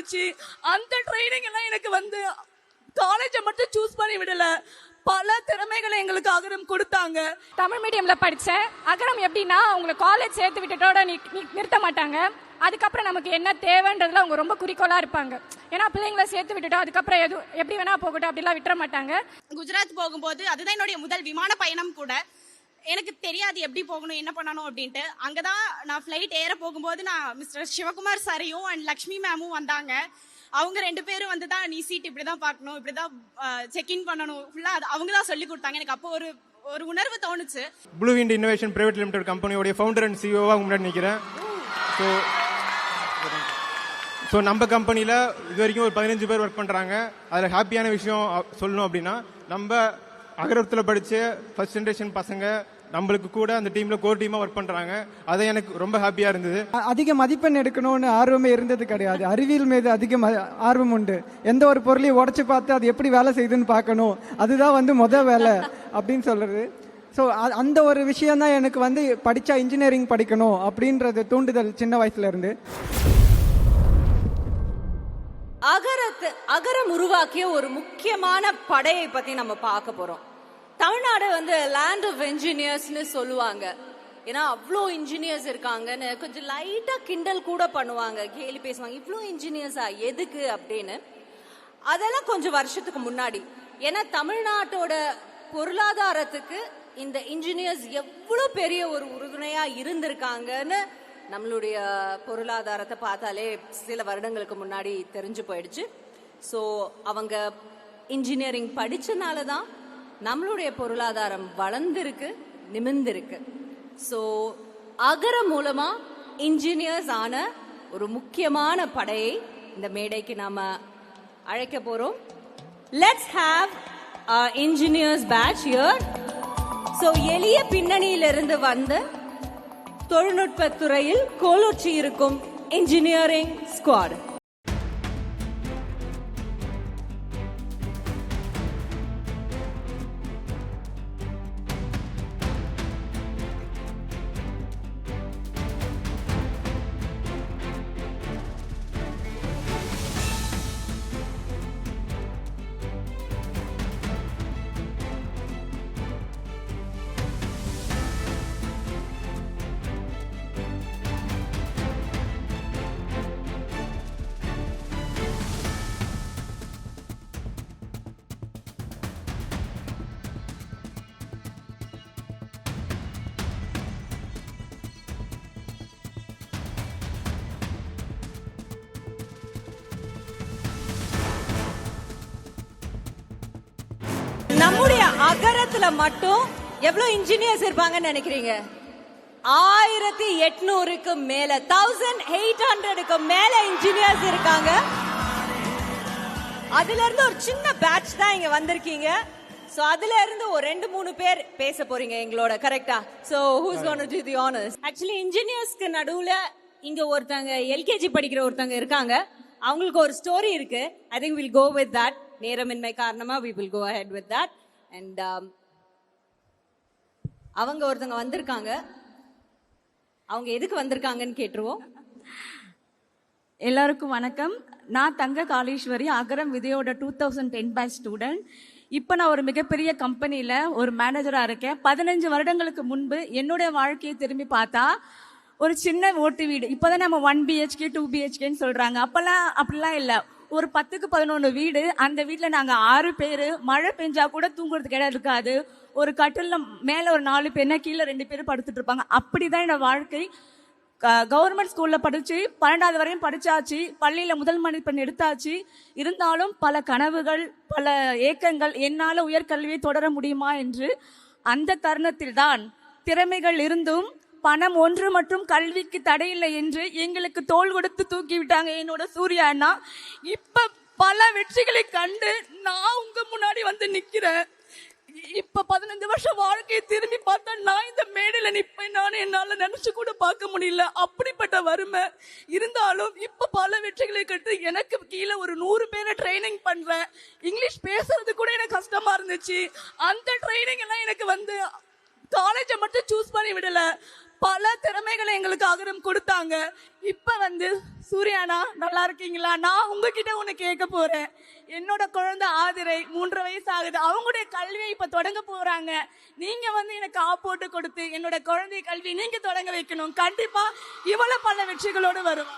இருந்துச்சு அந்த ட்ரைனிங் எல்லாம் எனக்கு வந்து காலேஜை மட்டும் சூஸ் பண்ணி விடல. பல திறமைகளை எங்களுக்கு அகரம் கொடுத்தாங்க. தமிழ் மீடியம்ல படிச்சேன் அகரம் எப்படின்னா உங்களை காலேஜ் சேர்த்து விட்டுட்டோட நிறுத்த மாட்டாங்க. அதுக்கப்புறம் நமக்கு என்ன தேவைன்றதுல அவங்க ரொம்ப குறிக்கோளா இருப்பாங்க. ஏன்னா பிள்ளைங்களை சேர்த்து விட்டுட்டோம் அதுக்கப்புறம் எது எப்படி வேணா போகட்டும் அப்படிலாம் விட்டுற மாட்டாங்க. குஜராத் போகும்போது அதுதான் என்னுடைய முதல் விமான பயணம் கூட. எனக்கு தெரியாது எப்படி போகணும் என்ன பண்ணணும் அப்படின்ட்டு. அங்கதான் நான் ஃப்ளைட் ஏற போகும்போது நான் மிஸ்டர் சிவகுமார் சாரையும் அண்ட் லக்ஷ்மி மேமும் வந்தாங்க. அவங்க ரெண்டு பேரும் வந்து தான் நீ சீட் இப்படி தான் பார்க்கணும் இப்படி தான் செக் இன் பண்ணணும் ஃபுல்லாக அவங்க தான் சொல்லி கொடுத்தாங்க. எனக்கு அப்போ ஒரு ஒரு உணர்வு தோணுச்சு. Blue Ind Innovation Private Limited கம்பெனியோடைய founder and சிஓவாக முன்னாடி நிற்கிறேன் ஸோ ஸோ நம்ம கம்பெனியில் இது வரைக்கும் ஒரு பதினஞ்சு பேர் ஒர்க் பண்ணுறாங்க அதில் ஹாப்பியான விஷயம் சொல்லணும் அப்படின்னா நம்ம அகரத்தில் படித்த ஃபர்ஸ்ட் ஜென்ரேஷன் பசங்க நம்மளுக்கு கூட அந்த டீமில் கோர் டீமாக ஒர்க் பண்ணுறாங்க அது எனக்கு ரொம்ப ஹாப்பியாக இருந்தது. அதிக மதிப்பெண் எடுக்கணும்னு ஆர்வமே இருந்தது கிடையாது. அறிவியல் மீது அதிக ஆர்வம் உண்டு. எந்த ஒரு பொருளையும் உடச்சி பார்த்து அது எப்படி வேலை செய்யுதுன்னு பார்க்கணும். அதுதான் வந்து முத வேலை அப்படின்னு சொல்றது. ஸோ அந்த ஒரு விஷயம் தான் எனக்கு வந்து படித்தா இன்ஜினியரிங் படிக்கணும் அப்படின்றது தூண்டுதல் சின்ன வயசுல இருந்து. அகரத்து அகரம் உருவாக்கிய ஒரு முக்கியமான படையை பத்தி நம்ம பார்க்க போறோம். தமிழ்நாடு வந்து லேண்ட் ஆஃப் என்ஜினியர்ஸ்னு சொல்லுவாங்க. ஏன்னா அவ்வளோ இன்ஜினியர்ஸ் இருக்காங்கன்னு கொஞ்சம் லைட்டா கிண்டல் கூட பண்ணுவாங்க கேலி பேசுவாங்க. இவ்வளோ இன்ஜினியர்ஸா எதுக்கு அப்படின்னு. அதெல்லாம் கொஞ்சம் வருஷத்துக்கு முன்னாடி. ஏன்னா தமிழ்நாட்டோட பொருளாதாரத்துக்கு இந்த இன்ஜினியர்ஸ் எவ்வளோ பெரிய ஒரு உறுதுணையா இருந்திருக்காங்கன்னு நம்மளுடைய பொருளாதாரத்தை பார்த்தாலே சில வருடங்களுக்கு முன்னாடி தெரிஞ்சு போயிடுச்சு. ஸோ அவங்க இன்ஜினியரிங் படிச்சனால தான் நம்மளுடைய பொருளாதாரம் வளர்ந்துருக்கு நிமிர்ந்திருக்கு. ஸோ அகர மூலமா இன்ஜினியர்ஸ் ஆன ஒரு முக்கியமான படையை இந்த மேடைக்கு நாம அழைக்க போறோம். Let's have engineers batch year so எளிய பின்னணியிலிருந்து வந்து தொழில்நுட்பத் துறையில் கோலூற்றி இருக்கும் இன்ஜினியரிங் ஸ்குவாட் உலகத்துல மட்டும் எவ்வளவு இன்ஜினியர்ஸ் இருப்பாங்கன்னு நினைக்கிறீங்க? ஆயிரத்தி எட்நூறுக்கு மேல தௌசண்ட் எயிட் ஹண்ட்ரடுக்கு மேல இன்ஜினியர்ஸ் இருக்காங்க. அதுல இருந்து ஒரு சின்ன பேட்ச் தான் இங்க வந்திருக்கீங்க. சோ அதுல இருந்து ஒரு ரெண்டு மூணு பேர் பேச போறீங்க எங்களோட கரெக்டா so who's gone to the honours actually இன்ஜினியர்ஸ்க்கு நடுவுல இங்க ஒருத்தங்க எல்கேஜி படிக்கிற ஒருத்தங்க இருக்காங்க. அவங்களுக்கு ஒரு ஸ்டோரி இருக்கு. I think will go with that நேரமின்மை காரணமா we will go head with that and அவங்க ஒருத்தங்க வந்திருக்காங்க. அவங்க எதுக்கு வந்திருக்காங்கன்னு கேட்டுருவோம். எல்லாருக்கும் வணக்கம். நான் தங்க Kaleeswari Agaram விதையோட two thousand ten batch student இப்போ நான் ஒரு மிகப்பெரிய கம்பெனியில் ஒரு மேனேஜராக இருக்கேன். பதினஞ்சு வருடங்களுக்கு முன்பு என்னுடைய வாழ்க்கையை திரும்பி பார்த்தா ஒரு சின்ன ஓட்டு வீடு. இப்போதான் நம்ம ஒன் பிஹெச்கே டூ பிஹெச்கேன்னு சொல்கிறாங்க அப்போல்லாம் அப்படிலாம் இல்லை. ஒரு பத்துக்கு பதினொன்று வீடு. அந்த வீட்டில் நாங்கள் ஆறு பேர். மழை பெஞ்சா கூட தூங்குறதுக்கு இடம் இருக்காது. ஒரு கட்டிலில் மேலே ஒரு நாலு பேர்னா கீழே ரெண்டு பேரும் படுத்துட்டு இருப்பாங்க. அப்படிதான் என்னோட வாழ்க்கை. கவர்மெண்ட் ஸ்கூல்ல படிச்சு பன்னெண்டாவது வரையும் படிச்சாச்சு. பள்ளியில முதல் மதிப்பெண் எடுத்தாச்சு. இருந்தாலும் பல கனவுகள் பல ஏக்கங்கள் என்னால உயர்கல்வியை தொடர முடியுமா என்று அந்த தருணத்தில் தான் திறமைகள் இருந்தும் பணம் ஒன்று மற்றும் கல்விக்கு தடையில்லை என்று எங்களுக்கு தோள் கொடுத்து தூக்கி விட்டாங்க என்னோட சூர்யா அண்ணா. இப்ப பல வெற்றிகளை கண்டு நான் உங்க முன்னாடி வந்து நிக்கிறேன். இப்ப பதினஞ்சு வருஷம் வாழ்க்கையை திரும்பி பார்த்தா நான் இந்த மேடையில நிப்பேன். நான் என்னால நினைச்சு கூட பார்க்க முடியல. அப்படிப்பட்ட வறுமை. இருந்தாலும் இப்ப பல வெற்றிகளை கட்டு எனக்கு கீழே ஒரு நூறு பேரை ட்ரைனிங் பண்றேன். இங்கிலீஷ் பேசுறது கூட எனக்கு கஷ்டமா இருந்துச்சு. அந்த ட்ரைனிங் எல்லாம் எனக்கு வந்து காலேஜை மட்டும் சூஸ் பண்ணி விடல. பல திறமைகளை எங்களுக்கு அகரம் கொடுத்தாங்க. இப்ப வந்து சூர்யானா நல்லா இருக்கீங்களா? நான் உங்ககிட்ட ஒன்று கேட்க போறேன். என்னோட குழந்தை ஆதிரை மூன்று வயசு ஆகுது அவங்களுடைய கல்வியை இப்ப தொடங்க போறாங்க. நீங்க வந்து எனக்கு ஆப்போட்டு கொடுத்து என்னோட குழந்தை கல்வி நீங்க தொடங்க வைக்கணும். கண்டிப்பா இவ்வளவு பல வெற்றிகளோடு வரும்.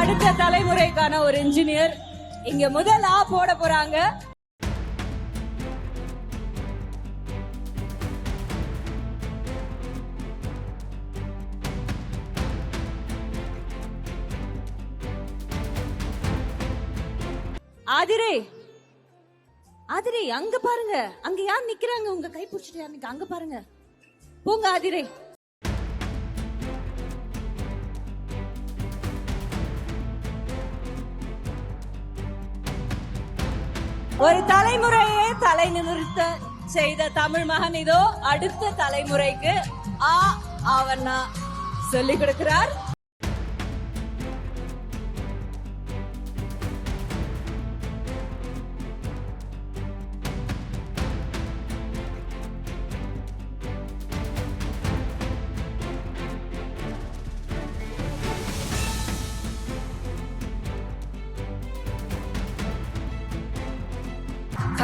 அடுத்த தலைமுறைக்கான ஒரு இன்ஜினியர் இங்க முதல் ஆ போட போறாங்க. ஆதிரே. ஆதிரே அங்க பாருங்க. அங்க யார் நிக்கிறாங்க? உங்க கை பிடிச்சிட்டு யார் நிக்க? அங்க பாருங்க. போங்க ஆதிரே. ஒரு தலைமுறையே தலை நிமிர்த்த செய்த தமிழ் மகன் இதோ அடுத்த தலைமுறைக்கு ஆ ஆவண்ணா சொல்லிக் கொடுக்கிறார்.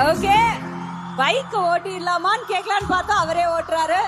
ஓகே பைக் ஓட்டிடலாமான்னு கேட்கலான்னு பார்த்தா அவரே ஓட்டுறாரு.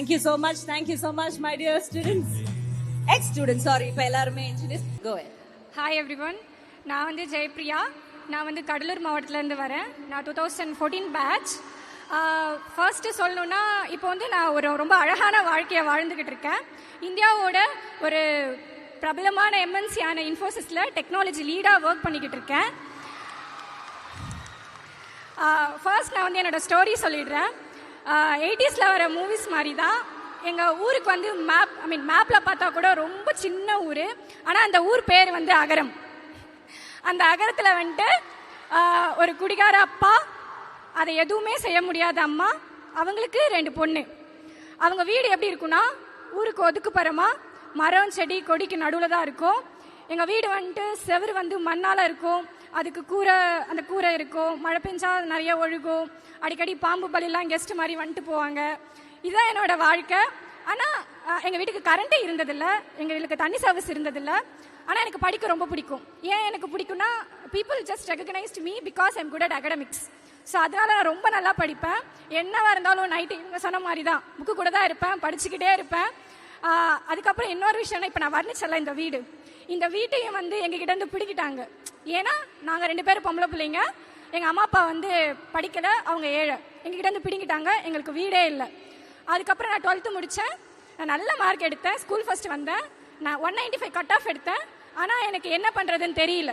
Thank you so much thank you so much my dear students ex student sorry இப்போ எல்லாருமே engineers go hi everyone நான் வந்து ஜெயப்ரியா நான் வந்து கடலூர் மாவட்டத்துலேருந்து வரேன். நான் two thousand fourteen batch first சொல்லணுன்னா இப்போ வந்து நான் ஒரு ரொம்ப அழகான வாழ்க்கையை வாழ்ந்துக்கிட்டு இருக்கேன். இந்தியாவோட ஒரு பிரபலமான எம்என்சியான இன்ஃபோசிஸில் டெக்னாலஜி லீடாக ஒர்க் பண்ணிக்கிட்டு இருக்கேன். ஃபர்ஸ்ட் நான் வந்து என்னோட ஸ்டோரி சொல்லிடுறேன். எயிட்டிஸில் வர மூவிஸ் மாதிரி தான் எங்கள் ஊருக்கு வந்து மேப் ஐ மீன் மேப்பில் பார்த்தா கூட ரொம்ப சின்ன ஊர். ஆனால் அந்த ஊர் பேர் வந்து அகரம். அந்த அகரத்தில் வந்துட்டு ஒரு குடிகார அப்பா அதை எதுவுமே செய்ய முடியாத அம்மா அவங்களுக்கு ரெண்டு பொண்ணு. அவங்க வீடு எப்படி இருக்கும்னா ஊருக்கு ஒதுக்குப்புறமா மரம் செடி கொடிக்கு நடுவில் தான் இருக்கும். எங்கள் வீடு வந்துட்டு செவுரு வந்து மண்ணால் இருக்கும். அதுக்கு கூரை அந்த கூரை இருக்கும் மழை பெஞ்சா நிறைய ஒழுகும். அடிக்கடி பாம்பு பலிலாம் கெஸ்ட் மாதிரி வந்துட்டு போவாங்க. இதுதான் என்னோட வாழ்க்கை. ஆனால் எங்கள் வீட்டுக்கு கரண்ட்டே இருந்ததில்ல. எங்கள் வீட்டுக்கு தண்ணி சர்வீஸ் இருந்ததில்ல. ஆனால் எனக்கு படிக்க ரொம்ப பிடிக்கும். ஏன் எனக்கு பிடிக்கும்னா people just recognised me because I'm good at academics so அதனால நான் ரொம்ப நல்லா படிப்பேன். என்னவா இருந்தாலும் நைட்டு இவங்க சொன்ன மாதிரி தான் புக்கு கூட தான் இருப்பேன் படிச்சுக்கிட்டே இருப்பேன். அதுக்கப்புறம் இன்னொரு விஷயம்னா இப்போ நான் வர்ணிச்சல இந்த வீடு. இந்த வீட்டையும் வந்து எங்ககிட்ட இருந்து பிடிக்கிட்டாங்க. ஏன்னா நாங்கள் ரெண்டு பேரும் பொம்பளை பிள்ளைங்க. எங்கள் அம்மா அப்பா வந்து படிக்கலை அவங்க ஏழை. எங்ககிட்ட இருந்து பிடிங்கிட்டாங்க எங்களுக்கு வீடே இல்லை. அதுக்கப்புறம் நான் டுவெல்த்து முடித்தேன் நான் நல்ல மார்க் எடுத்தேன் ஸ்கூல் ஃபர்ஸ்ட் வந்தேன். நான் one ninety five cut off எடுத்தேன். ஆனால் எனக்கு என்ன பண்ணுறதுன்னு தெரியல.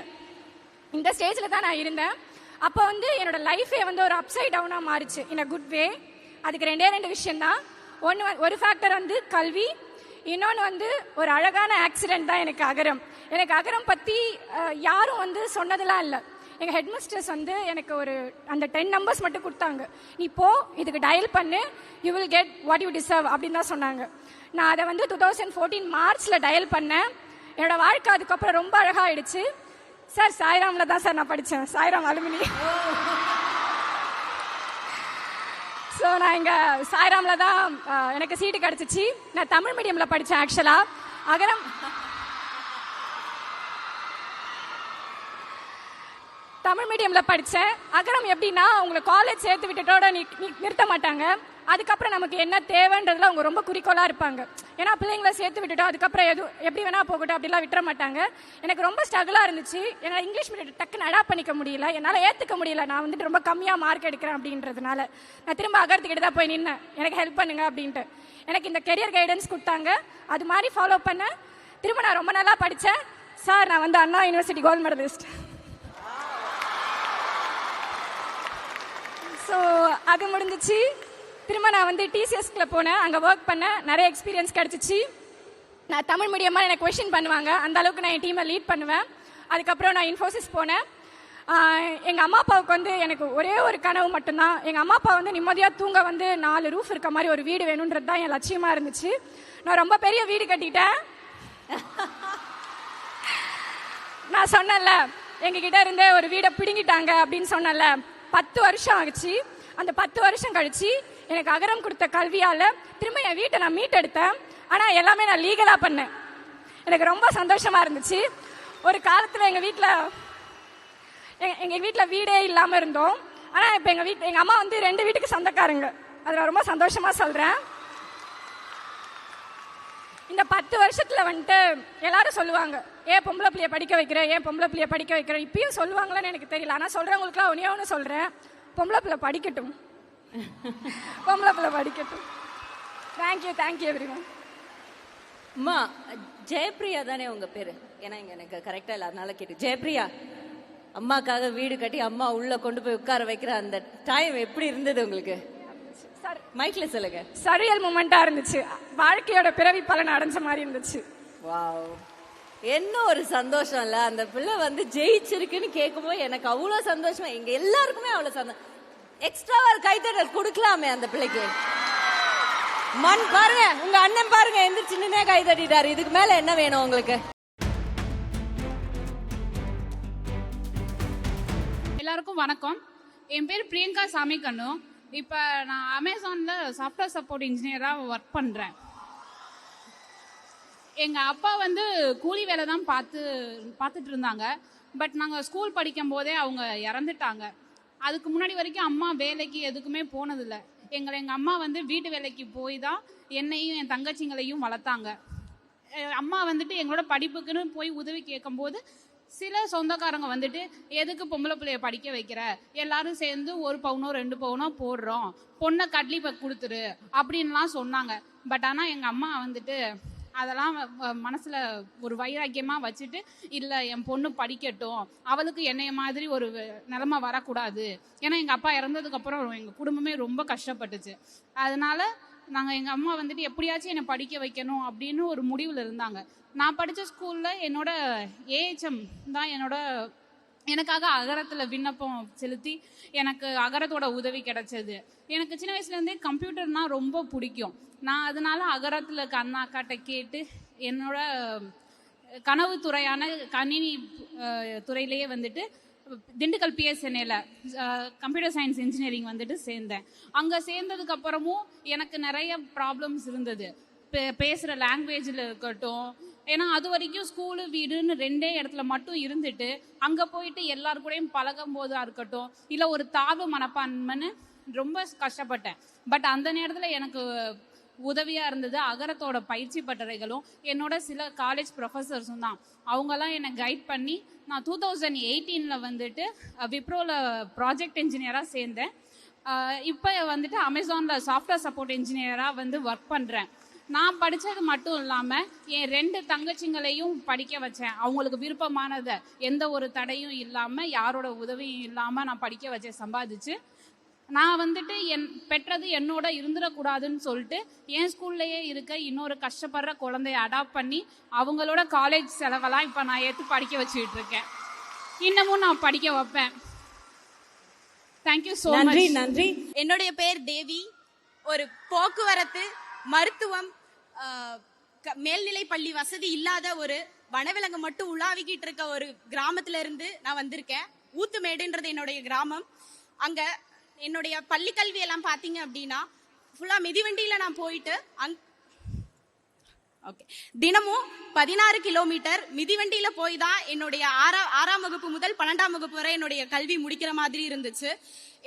இந்த ஸ்டேஜில் தான் நான் இருந்தேன். அப்போ வந்து என்னோட லைஃபே வந்து ஒரு அப்சைட் டவுனாக மாறிச்சு. இன் அ குட் வே அதுக்கு ரெண்டே ரெண்டு விஷயந்தான் ஒன்று ஒரு ஃபேக்டர் வந்து கல்வி இன்னொன்று வந்து ஒரு அழகான ஆக்சிடென்ட் தான் எனக்கு அகரம். எனக்கு அகரம் பற்றி யாரும் வந்து சொன்னதெல்லாம் இல்லை. எங்கள் ஹெட்மிஸ்டர்ஸ் வந்து எனக்கு ஒரு அந்த டென் நம்பர்ஸ் மட்டும் கொடுத்தாங்க. நீ போ இதுக்கு டயல் பண்ணு you will get what you deserve அப்படின்னு தான் சொன்னாங்க. நான் அதை வந்து டூ தௌசண்ட் ஃபோர்டீன் மார்ச்சில் டயல் பண்ணேன். என்னோடய வாழ்க்கை அதுக்கப்புறம் ரொம்ப அழகாக ஆயிடுச்சு சார் சாய்ராமில் தான் சார் நான் படித்தேன் சாய்ராம் அலுமினி. ஸோ நான் இங்கே சாய்ராமில் தான் எனக்கு சீட்டு கிடச்சிச்சு. நான் தமிழ் மீடியமில் படித்தேன் ஆக்சுவலாக அகரம் தமிழ் மீடியமில் படித்தேன் அகரம் எப்படின்னா உங்களை காலேஜ் சேர்த்து விட்டுட்டோட நிறுத்த மாட்டாங்க. அதுக்கப்புறம் நமக்கு என்ன தேவைன்றதுல அவங்க ரொம்ப குறிக்கோளாக இருப்பாங்க. ஏன்னா பிள்ளைங்களை சேர்த்து விட்டுட்டோம் அதுக்கப்புறம் எது எப்படி வேணா போகட்டும் அப்படிலாம் விட்டுற மாட்டாங்க. எனக்கு ரொம்ப ஸ்ட்ரகிளாக இருந்துச்சு. என்னால் இங்கிலீஷ் மீடியம் டக்குன்னு அடாப்ட் பண்ணிக்க முடியல. என்னால் ஏற்றுக்க முடியல. நான் வந்துட்டு ரொம்ப கம்மியாக மார்க் எடுக்கிறேன் அப்படின்றதுனால. நான் திரும்ப அகரத்துக்கிட்ட தான் போய் நின்னேன். எனக்கு ஹெல்ப் பண்ணுங்க அப்படின்ட்டு. எனக்கு இந்த கெரியர் கைடன்ஸ் கொடுத்தாங்க. அது மாதிரி ஃபாலோ பண்ணேன் திரும்ப நான் ரொம்ப நல்லா படித்தேன் சார் நான் வந்து Anna university gold medallist so அது முடிஞ்சிச்சு. திரும்ப நான் வந்து டிசிஎஸ்கில் போனேன். அங்கே ஒர்க் பண்ணேன். நிறைய எக்ஸ்பீரியன்ஸ் கிடச்சிச்சு. நான் தமிழ் மீடியமாக எனக்கு கொஷின் பண்ணுவாங்க. அந்த அளவுக்கு நான் என் டீமை லீட் பண்ணுவேன். அதுக்கப்புறம் நான் இன்ஃபோசிஸ் போனேன். எங்கள் அம்மா அப்பாவுக்கு வந்து எனக்கு ஒரே ஒரு கனவு மட்டும்தான். எங்கள் அம்மா அப்பா வந்து நிம்மதியாக தூங்க வந்து நாலு ரூஃப் இருக்க மாதிரி ஒரு வீடு வேணுன்றது தான் என் லட்சியமாக இருந்துச்சு. நான் ரொம்ப பெரிய வீடு கட்டிட்டேன். நான் சொன்னேன்ல எங்ககிட்ட இருந்தே ஒரு வீடை பிடுங்கிட்டாங்க அப்படின்னு சொன்னேன்ல. பத்து வருஷம் ஆச்சு அந்த பத்து வருஷம் கழிச்சு எனக்கு அகரம் கொடுத்த கல்வியால் திரும்ப என் வீட்டை நான் மீட்டெடுத்தேன். ஆனால் எல்லாமே நான் லீகலாக பண்ணேன். எனக்கு ரொம்ப சந்தோஷமாக இருந்துச்சு. ஒரு காலத்தில் எங்கள் வீட்டில் எங்கள் வீட்டில் வீடே இல்லாமல் இருந்தோம். ஆனால் இப்போ எங்கள் வீட்டு எங்கள் அம்மா வந்து ரெண்டு வீட்டுக்கு சொந்தக்காரங்க. அதில் நான் ரொம்ப சந்தோஷமாக சொல்கிறேன் இந்த பத்து வருஷத்தில் வந்துட்டு எல்லாரும் சொல்லுவாங்க ஏன் பொம்பளை பிள்ளைய படிக்க வைக்கிறேன் ஏன் பொம்பளை பிள்ளைய படிக்க வைக்கிற? இப்பயும் சொல்லுவாங்களான்னு எனக்கு தெரியல. ஆனால் சொல்கிறவங்களுக்குலாம் ஒன்றே ஒன்று சொல்கிறேன் பொம்பளை பிள்ளை படிக்கட்டும். பொம்பளை பிள்ளை படிக்கட்டும். தேங்க்யூ தேங்க்யூ எவ்ரி அம்மா ஜெயப்பிரியா தானே உங்க பேரு? ஏன்னா இங்க எனக்கு கரெக்டா இல்ல அதனால கேட்டு ஜெயப்பிரியா அம்மாக்காக வீடு கட்டி அம்மா உள்ள கொண்டு போய் உட்கார வைக்கிற அந்த டைம் எப்படி இருந்தது உங்களுக்கு? சார் மைக்ல சொல்லுங்க. சரியல் மூமெண்டா இருந்துச்சு. வாழ்க்கையோட பிறவி பலன் அடைஞ்ச மாதிரி இருந்துச்சு. வாவ் என்ன ஒரு சந்தோஷம் இல்ல அந்த பிள்ளை வந்து ஜெயிச்சிருக்குன்னு கேட்கும்போது எனக்கு அவ்வளவு சந்தோஷமா எங்க எல்லாருக்குமே அவ்வளவு சந்தோஷம் எக்ஸ்ட்ரா ஒரு கைத்தட்டல் கொடுக்கலாமே அந்த பிள்ளைக்கு. மண் பாருங்க உங்க அண்ணன் பாருங்க எந்திரிச்சு நின்னே கை தட்டிட்டாரு இதுக்கு மேல என்ன வேணும் உங்களுக்கு? எல்லாருக்கும் வணக்கம். என் பேர் பிரியங்கா சாமி கண்ணு இப்போ நான் அமேசானில் சாஃப்ட்வேர் சப்போர்ட் இன்ஜினியராக ஒர்க் பண்ணுறேன் எங்கள் அப்பா வந்து கூலி வேலை தான் பார்த்து பார்த்துட்டு இருந்தாங்க. பட் நாங்கள் ஸ்கூல் படிக்கும் போதே அவங்க இறந்துட்டாங்க. அதுக்கு முன்னாடி வரைக்கும் அம்மா வேலைக்கு எதுக்குமே போனதில்லை. எங்களை எங்கள் அம்மா வந்து வீட்டு வேலைக்கு போய் தான் என்னையும் என் தங்கச்சிங்களையும் வளர்த்தாங்க. அம்மா வந்துட்டு எங்களோட படிப்புக்குன்னு போய் உதவி கேட்கும்போது சில சொந்தக்காரங்க வந்துட்டு எதுக்கு பொம்பளை பிள்ளைய படிக்க வைக்கிற? எல்லாரும் சேர்ந்து ஒரு பவுனோ ரெண்டு பவுனோ போடுறோம். பொண்ணை கட்லி இப்போ கொடுத்துரு அப்படின்லாம் சொன்னாங்க. பட் ஆனால் எங்கள் அம்மா வந்துட்டு அதெல்லாம் வ- ஒரு வைராக்கியமாக வச்சுட்டு இல்லை என் பொண்ணு படிக்கட்டும். அவளுக்கு என்னைய மாதிரி ஒரு நிலமை வரக்கூடாது. ஏன்னா எங்கள் அப்பா இறந்ததுக்கப்புறம் எங்கள் குடும்பமே ரொம்ப கஷ்டப்பட்டுச்சு. அதனால நாங்கள் எங்கள் அம்மா வந்துட்டு எப்படியாச்சும் என்னை படிக்க வைக்கணும் அப்படின்னு ஒரு முடிவில் இருந்தாங்க. நான் படித்த ஸ்கூலில் என்னோட ஏஹெச்எம் தான் என்னோட எனக்காக அகரத்தில் விண்ணப்பம் செலுத்தி எனக்கு அகரத்தோட உதவி கிடைச்சது. எனக்கு சின்ன வயசுலேருந்தே கம்ப்யூட்டர்னால் கம்ப்யூட்டர்னா ரொம்ப பிடிக்கும். நான் அதனால அகரத்தில் கண்ணா அக்காட்ட கேட்டு என்னோட கனவு துறையான கணினி துறையிலேயே வந்துட்டு திண்டுக்கல் பிஎஸ்என்ஏல கம்ப்யூட்டர் சயின்ஸ் இன்ஜினியரிங் வந்துட்டு சேர்ந்தேன். அங்கே சேர்ந்ததுக்கு அப்புறமும் எனக்கு நிறைய ப்ராப்ளம்ஸ் இருந்தது. பே- பேசுகிற லாங்குவேஜில் இருக்கட்டும் ஏன்னா அது வரைக்கும் ஸ்கூலு வீடுன்னு ரெண்டே இடத்துல மட்டும் இருந்துட்டு அங்கே போயிட்டு எல்லாரு கூடயும் பழகும் போதா இருக்கட்டும் இல்லை ஒரு தாழ்வு மனப்பான்மைன்னு ரொம்ப கஷ்டப்பட்டேன். பட் அந்த நேரத்தில் எனக்கு உதவியாக இருந்தது அகரத்தோட பயிற்சி பட்டறைகளும் என்னோட சில காலேஜ் ப்ரொஃபஸர்ஸும் தான். அவங்கெல்லாம் என்னை கைட் பண்ணி நான் டூ தௌசண்ட் எயிட்டீனில் வந்துட்டு விப்ரோவில் ப்ராஜெக்ட் இன்ஜினியராக சேர்ந்தேன். இப்போ வந்துட்டு அமேசானில் சாஃப்ட்வேர் சப்போர்ட் இன்ஜினியராக வந்து ஒர்க் பண்ணுறேன் நான் படித்தது மட்டும் இல்லாமல் என் ரெண்டு தங்கச்சிங்களையும் படிக்க வச்சேன். அவங்களுக்கு விருப்பமானதை எந்த ஒரு தடையும் இல்லாமல் யாரோட உதவியும் இல்லாமல் நான் படிக்க வச்சேன் சம்பாதிச்சு. நான் வந்துட்டு என் பெற்றது என்னோட இருந்துடக்கூடாதுன்னு சொல்லிட்டு என் ஸ்கூல்லையே இருக்க இன்னொரு கஷ்டப்படுற குழந்தைய அடாப்ட் பண்ணி அவங்களோட காலேஜ் செலவெல்லாம் இப்போ நான் ஏற்று படிக்க வச்சுக்கிட்டு இருக்கேன். இன்னமும் நான் படிக்க வைப்பேன். தேங்க்யூ ஸோ நன்றி மச் நன்றி. என்னுடைய பேர் தேவி. ஒரு போக்குவரத்து மருத்துவம் மேல்நிலை பள்ளி வசதி இல்லாத ஒரு வனவிலங்கு மட்டும் உலாவிக்கிட்டு இருக்க ஒரு கிராமத்துல இருந்து நான் வந்திருக்கேன். ஊத்துமேடுன்றது என்னுடைய கிராமம். அங்க என்னுடைய பள்ளி கல்வி எல்லாம் பாத்தீங்க அப்படின்னா ஃபுல்லா மிதிவண்டியில நான் போயிட்டு அங் ஓகே தினமும் பதினாறு கிலோமீட்டர் மிதிவண்டியில போய் தான் என்னுடைய ஆறா ஆறாம் வகுப்பு முதல் பன்னெண்டாம் வகுப்பு வரை என்னுடைய கல்வி முடிக்கிற மாதிரி இருந்துச்சு.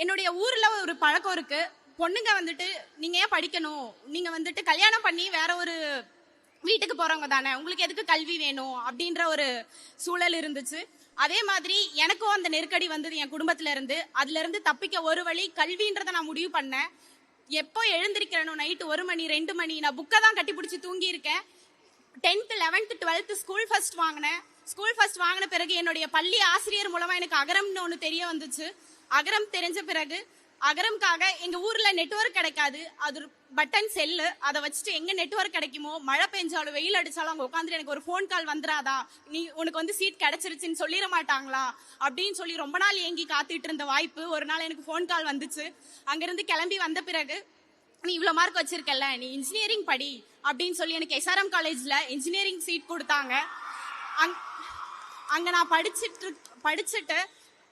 என்னுடைய ஊர்ல ஒரு பழக்கம் இருக்கு. பொண்ணுங்க வந்துட்டு நீங்க ஏன் படிக்கணும்? நீங்க வந்துட்டு கல்யாணம் பண்ணி வேற ஒரு வீட்டுக்கு போறவங்க தானே. உங்களுக்கு எதுக்கு கல்வி வேணும்? அப்படின்ற ஒரு சூழல் இருந்துச்சு. அதே மாதிரி எனக்கும் அந்த நெருக்கடி வந்தது என் குடும்பத்துல இருந்து. அதுல இருந்து தப்பிக்க ஒரு வழி கல்வின்றதை நான் முடிவு பண்ணேன். எப்போ எழுந்திருக்கிறேனோ நைட்டு ஒரு மணி ரெண்டு மணி நான் புக்கை தான் கட்டி பிடிச்சி தூங்கி இருக்கேன் tenth eleventh twelfth school first வாங்கினேன். ஸ்கூல் ஃபர்ஸ்ட் வாங்கின பிறகு என்னுடைய பள்ளி ஆசிரியர் மூலமா எனக்கு அகரம்னு ஒன்று தெரிய வந்துச்சு. அகரம் தெரிஞ்ச பிறகு அகரம்காக எங்க ஊர்ல நெட்வொர்க் கிடைக்காது. அது பட்டன் செல்லு அதை வச்சுட்டு எங்க நெட்வொர்க் கிடைக்குமோ மழை பெஞ்சாலும் வெயில் அடிச்சாலும் அங்க உட்காந்துட்டு எனக்கு ஒரு ஃபோன் கால் வந்துராதா? நீ உனக்கு வந்து சீட் கிடைச்சிருச்சுன்னு சொல்லிட மாட்டாங்களா? அப்படின்னு சொல்லி ரொம்ப நாள் ஏங்கி காத்துட்டு இருந்த வாய்ப்பு. ஒரு நாள் எனக்கு ஃபோன் கால் வந்துச்சு. அங்கிருந்து கிளம்பி வந்த பிறகு நீ இவ்வளவு மார்க் வச்சிருக்கல நீ இன்ஜினியரிங் படி. அப்படின்னு சொல்லி எனக்கு எஸ்ஆர்எம் காலேஜ்ல இன்ஜினியரிங் சீட் கொடுத்தாங்க. அங்- அங்க நான் படிச்சிட்டு படிச்சுட்டு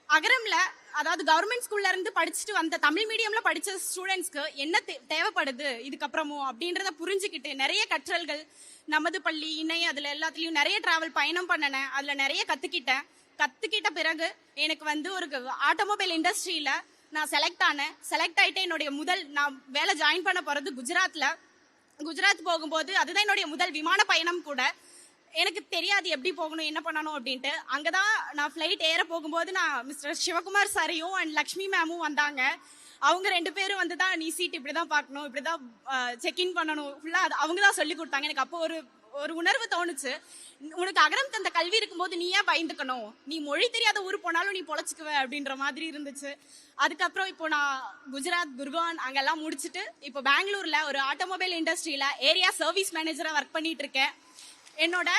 அகரம்ல அதாவது கவர்மெண்ட் ஸ்கூல்ல இருந்து படிச்சுட்டு வந்த தமிழ் மீடியம்ல படிச்ச ஸ்டூடெண்ட்ஸ்க்கு என்ன தேவைப்படுது? இதுக்கப்புறமும் அப்படின்றத புரிஞ்சுக்கிட்டு நிறைய கற்றல்கள் நமது பள்ளி இணை அதுல எல்லாத்துலயும் நிறைய டிராவல் பயணம் பண்ணினேன். அதுல நிறைய கத்துக்கிட்டேன். கத்துக்கிட்ட பிறகு எனக்கு வந்து ஒரு ஆட்டோமொபைல் இண்டஸ்ட்ரியில நான் செலக்ட் ஆனேன். செலக்ட் ஆயிட்டு என்னுடைய முதல் நான் வேலை ஜாயின் பண்ண போறது குஜராத்ல. குஜராத் போகும்போது அதுதான் என்னுடைய முதல் விமான பயணம் கூட. எனக்கு தெரியாது எப்படி போகணும் என்ன பண்ணணும் அப்படின்ட்டு. அங்கதான் நான் ஃப்ளைட் ஏற போகும்போது நான் மிஸ்டர் சிவகுமார் சாரையும் அண்ட் லக்ஷ்மி மேமும் வந்தாங்க. அவங்க ரெண்டு பேரும் வந்து தான் நீ சீட் இப்படிதான் பார்க்கணும் இப்படிதான் செக் இன் பண்ணணும். ஃபுல்லா அவங்க தான் சொல்லி கொடுத்தாங்க. எனக்கு அப்போ ஒரு ஒரு உணர்வு தோணுச்சு. உனக்கு அகரம் தந்த கல்வி இருக்கும்போது நீ ஏன் பயந்துக்கணும்? நீ மொழி தெரியாத ஊர் போனாலும் நீ பொழைச்சிக்குவ. அப்படின்ற மாதிரி இருந்துச்சு. அதுக்கப்புறம் இப்போ நான் குஜராத் குர்கான் அங்கெல்லாம் முடிச்சுட்டு இப்போ பெங்களூர்ல ஒரு ஆட்டோமொபைல் இண்டஸ்ட்ரியில ஏரியா சர்வீஸ் மேனேஜரா ஒர்க் பண்ணிட்டு இருக்கேன். என்னோட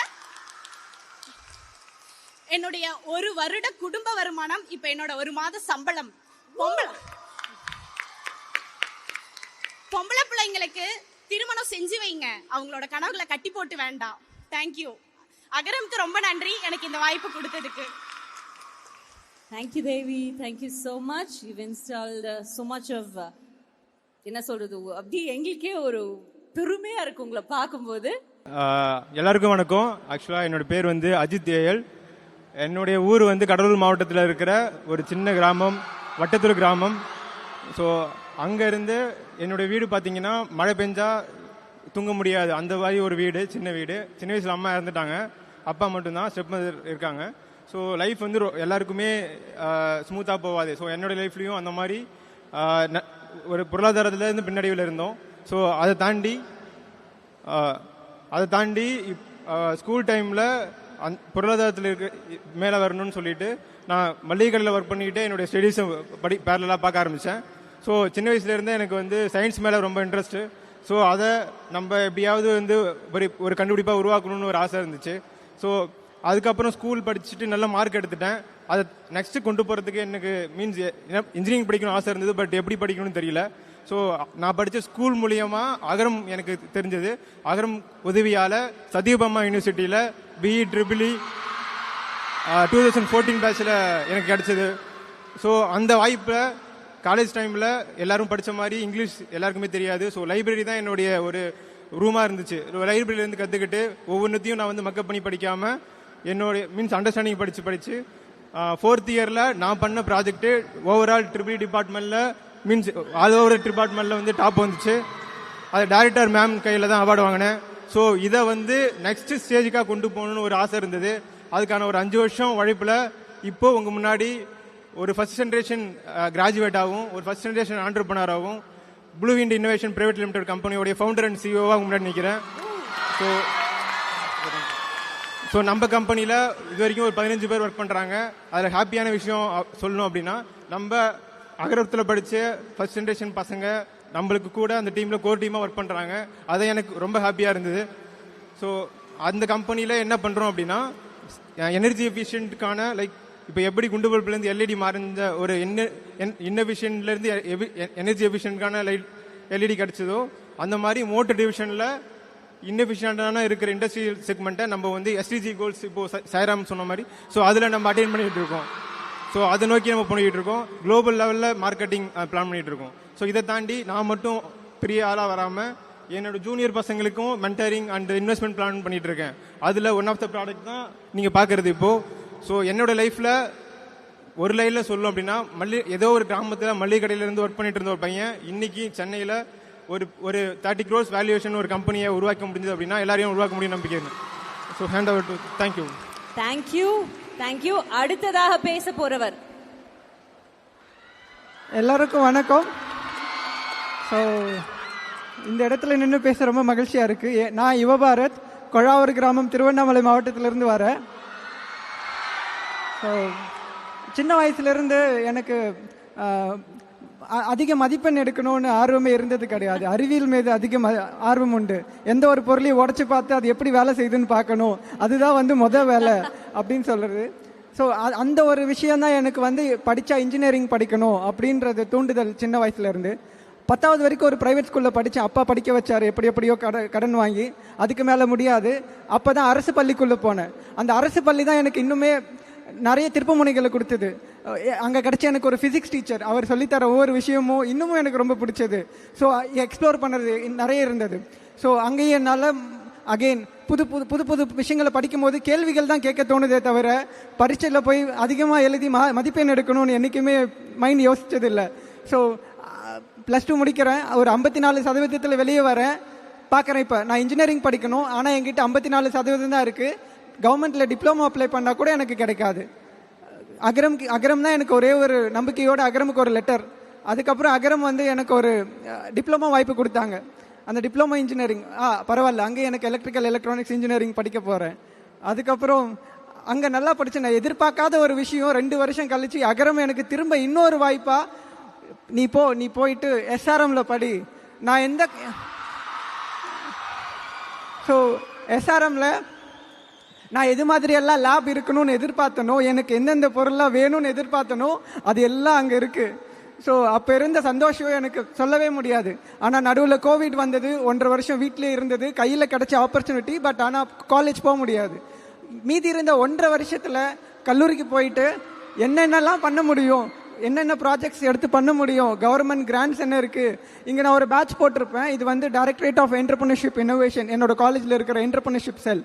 என்னுடைய ஒரு வருட குடும்ப வருமானம் இப்ப என்னோட ஒரு மாத சம்பளம். பொம்பளை. பொம்பளை பிள்ளைங்களுக்கு திருமணம் செஞ்சு வைங்க. அவங்களோட கனவுகளை கட்டி போட்டு வேண்டாம். தேங்க்யூ அகரம்க்கு ரொம்ப நன்றி. எனக்கு இந்த வாய்ப்பு கொடுத்ததுக்கு. Thank you Devi thank you so much you install so much of என்ன சொல்றது அப்படி எங்களுக்கே ஒரு பெருமையா இருக்கு உங்களை பார்க்கும்போது. எல்லாருக்கும் வணக்கம். ஆக்சுவலாக என்னோட பேர் வந்து அஜித் தேயல் என்னுடைய ஊர் வந்து கடலூர் மாவட்டத்தில் இருக்கிற ஒரு சின்ன கிராமம் வட்டத்தூர் கிராமம். ஸோ அங்கேருந்து என்னுடைய வீடு பார்த்தீங்கன்னா மழை பெஞ்சா தூங்க முடியாது. அந்த மாதிரி ஒரு வீடு சின்ன வீடு. சின்ன வயசில் அம்மா இறந்துட்டாங்க. அப்பா மட்டும்தான் ஸ்டெப் மதர் இருக்காங்க. ஸோ லைஃப் வந்து எல்லாருக்குமே ஸ்மூத்தாக போகாது. ஸோ என்னோட லைஃப்லேயும் அந்த மாதிரி ந- ஒரு பொருளாதாரத்துலேருந்து பின்னடைவில் இருந்தோம். ஸோ அதை தாண்டி அதை தாண்டி ஸ்கூல் டைமில் அந் பொருளாதாரத்தில் இருக்க மேலே வரணும்னு சொல்லிட்டு நான் மளிகை கடையில் ஒர்க் பண்ணிக்கிட்டு என்னுடைய ஸ்டடீஸை படி பேரலாக பார்க்க ஆரம்பித்தேன் ஸோ சின்ன வயசுலேருந்தே எனக்கு வந்து சயின்ஸ் மேலே ரொம்ப இன்ட்ரெஸ்ட்டு ஸோ அதை நம்ம எப்படியாவது வந்து ஒரு ஒரு கண்டுபிடிப்பாக உருவாக்கணும்னு ஒரு ஆசை இருந்துச்சு. ஸோ அதுக்கப்புறம் ஸ்கூல் படிச்சுட்டு நல்ல மார்க் எடுத்துட்டேன். அதை நெக்ஸ்ட்டு கொண்டு போகிறதுக்கு எனக்கு மீன்ஸ் இன்ஜினியரிங் படிக்கணும் ஆசை இருந்தது பட் எப்படி படிக்கணும்னு தெரியல. ஸோ நான் படித்த ஸ்கூல் மூலியமா அகரம் எனக்கு தெரிஞ்சது. அகரம் உதவியால் சத்யபாமா யூனிவர்சிட்டியில் BE triple E two thousand fourteen பேட்சில் எனக்கு கிடச்சிது. ஸோ அந்த வாய்ப்பில் காலேஜ் டைமில் எல்லாரும் படித்த மாதிரி இங்கிலீஷ் எல்லாருக்குமே தெரியாது. ஸோ லைப்ரரி தான் என்னுடைய ஒரு ரூமாக இருந்துச்சு. லைப்ரரியிலேருந்து கற்றுக்கிட்டு ஒவ்வொன்றத்தையும் நான் வந்து மக்கப் பண்ணி படிக்காமல் என்னுடைய மீன்ஸ் அண்டர்ஸ்டாண்டிங் படித்து படித்து ஃபோர்த் இயரில் நான் பண்ண ப்ராஜெக்ட்டு ஓவரால் ட்ரிபிள் டிபார்ட்மெண்ட்டில் மீன்ஸ் ஆல் ஓவர் டிபார்ட்மெண்ட்டில் வந்து டாப் வந்துச்சு. அது டைரக்டர் மேம் கையில் தான் அவார்டு வாங்கினேன். ஸோ இதை வந்து நெக்ஸ்ட் ஸ்டேஜுக்காக கொண்டு போகணும்னு ஒரு ஆசை இருந்தது. அதுக்கான ஒரு அஞ்சு வருஷம் உழைப்பில் இப்போ உங்கள் முன்னாடி ஒரு ஃபர்ஸ்ட் ஜென்ரேஷன் கிராஜுவேட்டாகவும் ஒரு first generation ஆண்டர்பனராகவும் Blue Ind Innovation Private Limited கம்பெனியோடைய founder and சிஓவாக முன்னாடி நிற்கிறேன் ஸோ ஸோ நம்ம கம்பெனியில் இது வரைக்கும் ஒரு பதினஞ்சு பேர் ஒர்க் பண்ணுறாங்க அதில் ஹாப்பியான விஷயம் சொல்லணும் அப்படின்னா நம்ம அகரத்தில் படித்த ஃபர்ஸ்ட் ஜென்ரேஷன் பசங்க நம்மளுக்கு கூட அந்த டீமில் கோர் டீமாக ஒர்க் பண்ணுறாங்க அது எனக்கு ரொம்ப ஹாப்பியாக இருந்தது. ஸோ அந்த கம்பெனியில் என்ன பண்ணுறோம் அப்படின்னா எனர்ஜி எஃபிஷியன்ட்டுக்கான லைக் இப்போ எப்படி குண்டு பல்புலேருந்து எல்இடி மாறிந்த ஒரு என்ன இன்னோவேஷன்லேருந்து எனர்ஜி எஃபிஷியன்ட்கான லைட் எல்இடி கிடச்சதோ அந்த மாதிரி மோட்டர் டிவிஷனில் இன்னெஃபிஷியண்டான இருக்கிற இண்டஸ்ட்ரியல் செக்மெண்ட்டை நம்ம வந்து எஸ்டிஜி கோல்ஸ் இப்போ ச- சொன்ன மாதிரி. ஸோ அதில் நம்ம அட்டைன் பண்ணிகிட்டு இருக்கோம். ஸோ அதை நோக்கி நம்ம பண்ணிக்கிட்டு இருக்கோம். குளோபல் லெவலில் மார்க்கெட்டிங் பிளான் பண்ணிட்டு இருக்கோம். ஸோ இதை தாண்டி நான் மட்டும் பெரிய ஆளாக வராமல் என்னோட ஜூனியர் பசங்களுக்கும் மென்டரிங் அண்ட் இன்வெஸ்ட்மெண்ட் பிளான் பண்ணிட்டு இருக்கேன். அதில் ஒன் ஆஃப் த ப்ராடக்ட் தான் நீங்கள் பார்க்குறது இப்போது ஸோ என்னோட லைஃப்பில் ஒரு லைனில் சொல்லணும் அப்படின்னா மல்லி ஏதோ ஒரு கிராமத்தில் மல்லிகை கடையில இருந்து ஒர்க் பண்ணிட்டு இருந்த ஒரு பையன் இன்னைக்கு சென்னையில் ஒரு ஒரு தேர்ட்டி க்ரோஸ் வேல்யூவேஷன் ஒரு கம்பெனியை உருவாக்க முடிஞ்சது அப்படின்னா எல்லாரையும் உருவாக்க முடியும் நம்பிக்கை so hand over to thank you thank you thank you அடுத்ததாக பேச போறவர். எல்லாருக்கும் வணக்கம். ஸோ இந்த இடத்துல நின்று பேச ரொம்ப மகிழ்ச்சியாக இருக்குது நான் யுவபாரத் கொழாவூர் கிராமம் திருவண்ணாமலை மாவட்டத்திலிருந்து வரேன். ஸோ சின்ன வயசுலேருந்து எனக்கு அதிக மதிப்பெண் எடுக்கணும்னு ஆர்வமே இருந்தது கிடையாது. அறிவியல் மீது அதிக ம- ஆர்வம் உண்டு. எந்த ஒரு பொருளையும் உடச்சி பார்த்து அது எப்படி வேலை செய்யுதுன்னு பார்க்கணும். அதுதான் வந்து மொதல் வேலை அப்படின்னு சொல்கிறது ஸோ அந்த ஒரு விஷயம்தான் எனக்கு வந்து படித்தா இன்ஜினியரிங் படிக்கணும் அப்படின்றது தூண்டுதல் சின்ன வயசுல இருந்து. பத்தாவது வரைக்கும் ஒரு பிரைவேட் ஸ்கூலில் படித்தேன் அப்பா படிக்க வச்சார். எப்படி எப்படியோ கட கடன் வாங்கி. அதுக்கு மேலே முடியாது. அப்போ தான் அரசு பள்ளிக்குள்ளே போனேன். அந்த அரசு பள்ளி தான் எனக்கு இன்னுமே நிறைய திருப்பமுனைகளை கொடுத்தது. அங்கே கிடச்ச எனக்கு ஒரு ஃபிசிக்ஸ் டீச்சர் அவர் சொல்லித்தர ஒவ்வொரு விஷயமும் இன்னமும் எனக்கு ரொம்ப பிடிச்சது. ஸோ எக்ஸ்ப்ளோர் பண்ணுறது நிறைய இருந்தது. ஸோ அங்கேயே என்னால் அகெயின் புது புது புது புது விஷயங்களை படிக்கும்போது கேள்விகள் தான் கேட்க தோணுதே தவிர பரீட்சையில் போய் அதிகமாக எழுதி ம மதிப்பெண் எடுக்கணும்னு என்றைக்குமே மைண்ட் யோசிச்சதில்லை. ஸோ ப்ளஸ் டூ முடிக்கிறேன். ஒரு ஐம்பத்தி நாலு சதவீதத்தில் வெளியே வரேன். பார்க்குறேன் இப்போ. நான் இன்ஜினியரிங் படிக்கணும். ஆனால் என்கிட்ட ஐம்பத்தி நாலு சதவீதம் தான் இருக்குது கவர்மெண்ட்டில் டிப்ளமோ அப்ளை பண்ணால் கூட எனக்கு கிடைக்காது. அகரம் அகரம் தான் எனக்கு ஒரே ஒரு நம்பிக்கையோட அகரமுக்கு ஒரு லெட்டர் அதுக்கப்புறம் அகரம் வந்து எனக்கு ஒரு டிப்ளமோ வாய்ப்பு கொடுத்தாங்க. அந்த டிப்ளமோ இன்ஜினியரிங் ஆ பரவாயில்ல. அங்கே எனக்கு எலக்ட்ரிக்கல் எலக்ட்ரானிக்ஸ் இன்ஜினியரிங் படிக்க போகிறேன் அதுக்கப்புறம் அங்கே நல்லா படித்தேன் நான் எதிர்பார்க்காத ஒரு விஷயம் ரெண்டு வருஷம் கழிச்சு அகரம் எனக்கு திரும்ப இன்னொரு வாய்ப்பா நீ போ நீ போயிட்டு எஸ்ஆர்எம்ல படி. நான் எந்த ஸோ எஸ்ஆர்எம்ல நான் எது மாதிரி எல்லாம் லேப் இருக்கணும்னு எதிர்பார்த்தனோ எனக்கு எந்தெந்த பொருள்லாம் வேணும்னு எதிர்பார்த்தனோ அது எல்லாம் அங்கே இருக்கு. ஸோ அப்போ இருந்த சந்தோஷம் எனக்கு சொல்லவே முடியாது. ஆனால் நடுவில் கோவிட் வந்தது ஒன்றரை வருஷம் வீட்டிலே இருந்தது கையில் கிடச்ச ஆப்பர்ச்சுனிட்டி பட் ஆனால் காலேஜ் போக முடியாது. மீதி இருந்த ஒன்றரை வருஷத்தில் கல்லூரிக்கு போயிட்டு என்னென்னலாம் பண்ண முடியும்? என்னென்ன ப்ராஜெக்ட்ஸ் எடுத்து பண்ண முடியும்? கவர்மெண்ட் கிராண்ட்ஸ் என்ன இருக்குது இங்கே நான் ஒரு பேட்ச் போட்டிருப்பேன். இது வந்து டைரக்டரேட் ஆஃப் என்டர்பிரினர்ஷிப் இன்னோவேஷன் என்னோட காலேஜில் இருக்கிற என்டர்பிரினர்ஷிப் செல்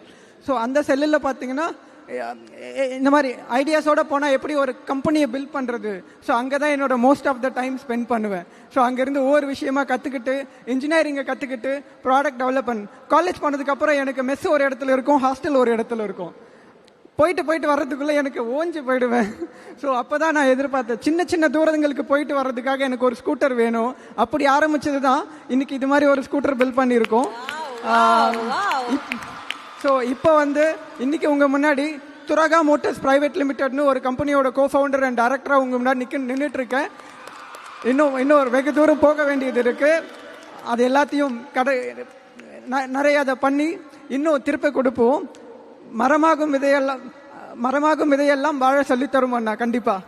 ஸோ அந்த செல்லில் பார்த்தீங்கன்னா இந்த மாதிரி ஐடியாஸோட போனால் எப்படி ஒரு கம்பெனியை பில்ட் பண்ணுறது ஸோ அங்கே தான் என்னோட most of the time spend பண்ணுவேன். ஸோ அங்கேருந்து ஒவ்வொரு விஷயமா கற்றுக்கிட்டு இன்ஜினியரிங்கை கற்றுக்கிட்டு ப்ராடக்ட் டெவலப் பண்ண காலேஜ் பண்ணதுக்கப்புறம் எனக்கு மெஸ் ஒரு இடத்துல இருக்கும் ஹாஸ்டல் ஒரு இடத்துல இருக்கும். போயிட்டு போயிட்டு வர்றதுக்குள்ள எனக்கு ஓஞ்சு போயிடுவேன். ஸோ அப்போ தான் நான் எதிர்பார்த்தேன். சின்ன சின்ன தூரங்களுக்கு போயிட்டு வர்றதுக்காக எனக்கு ஒரு ஸ்கூட்டர் வேணும். அப்படி ஆரம்பிச்சது தான் இன்னைக்கு இது மாதிரி ஒரு ஸ்கூட்டர் பில் பண்ணியிருக்கோம். ஸோ இப்போ வந்து இன்னைக்கு உங்க முன்னாடி துரகா மோட்டர்ஸ் பிரைவேட் லிமிடெட்னு ஒரு கம்பெனியோட கோ ஃபவுண்டர் அண்ட் டைரக்டராக உங்க முன்னாடி நிக்க நின்றுட்டு இருக்கேன் இன்னும் இன்னும் ஒரு வெகு தூரம் போக வேண்டியது இருக்கு. அது எல்லாத்தையும் கடை ந- நிறைய அதை பண்ணி இன்னும் திருப்பி கொடுப்போம். மரமாகும் விதையெல்லாம் மரமாகும் விதையெல்லாம் வாழ சொல்லித்தரும் அண்ணா கண்டிப்பாக